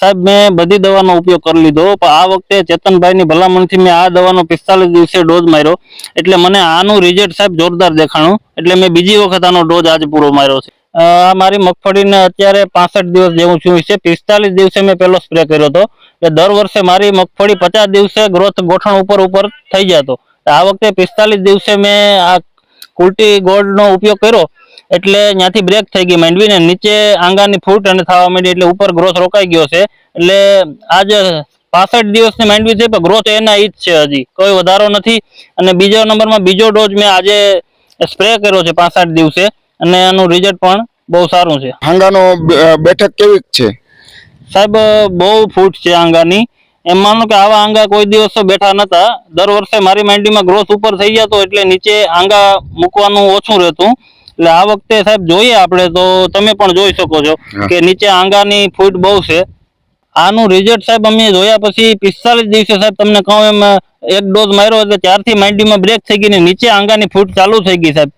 સાહેબ, મેં બધી દવાનો ઉપયોગ કરી લીધો, પણ આ વખતે ચેતનભાઈની ભલામણથી મેં આ દવાનો પિસ્તાલીસ દિવસે ડોઝ માર્યો. એટલે મને આનું રિઝલ્ટ સાહેબ જોરદાર દેખાણું એટલે મેં બીજી વખત આનો ડોઝ આજે પૂરો માર્યો છે. આ મારી મગફળીને અત્યારે પાસઠ દિવસ જેવું થયું છે. પિસ્તાલીસ દિવસે મેં પહેલો સ્પ્રે કર્યો હતો. એટલે દર વર્ષે મારી મગફળી પચાસ દિવસે ગ્રોથ ગોઠણ ઉપર ઉપર થઈ જતો. આ વખતે પિસ્તાલીસ દિવસે મેં આ કુલટી ગોલ્ડનો ઉપયોગ કર્યો. એટલે ત્યાંથી બ્રેક થઈ ગઈ માંડવીને. નીચે આંગાની ફૂટ અને થવા માંડી એટલે ઉપર ગ્રોથ રોકાઈ ગયો છે. એટલે આજે પાસઠ દિવસની માંડવી છે પણ ગ્રોથ એના ઈ જ છે હજી. કોઈ વધારો નથી. અને બીજો નંબરમાં બીજો ડોઝ મેં આજે સ્પ્રે કર્યો છે પાસઠ દિવસે. અને એનું રિઝલ્ટ પણ બહુ સારું છે. આંગાનો બેઠક કેવી છે? સાહેબ બહુ ફૂટ છે આંગાની. એમ માનો કે આવા આંગા કોઈ દિવસ બેઠા નતા. દર વર્ષે મારી માંડીમાં ગ્રોથ ઉપર થઈ જતો એટલે નીચે આંગા મૂકવાનું ઓછું રહેતું. એટલે આ વખતે સાહેબ જોઈએ આપણે તો તમે પણ જોઈ શકો છો કે નીચે આંગાની ફૂટ બહુ છે. આનું રિઝલ્ટ સાહેબ અમે જોયા પછી પિસ્તાલીસ દિવસે સાહેબ તમને કહું એમ એક ડોઝ માર્યો એટલે ત્યારથી માંડીમાં બ્રેક થઈ ગઈ ને નીચે આંગાની ફૂટ ચાલુ થઈ ગઈ સાહેબ.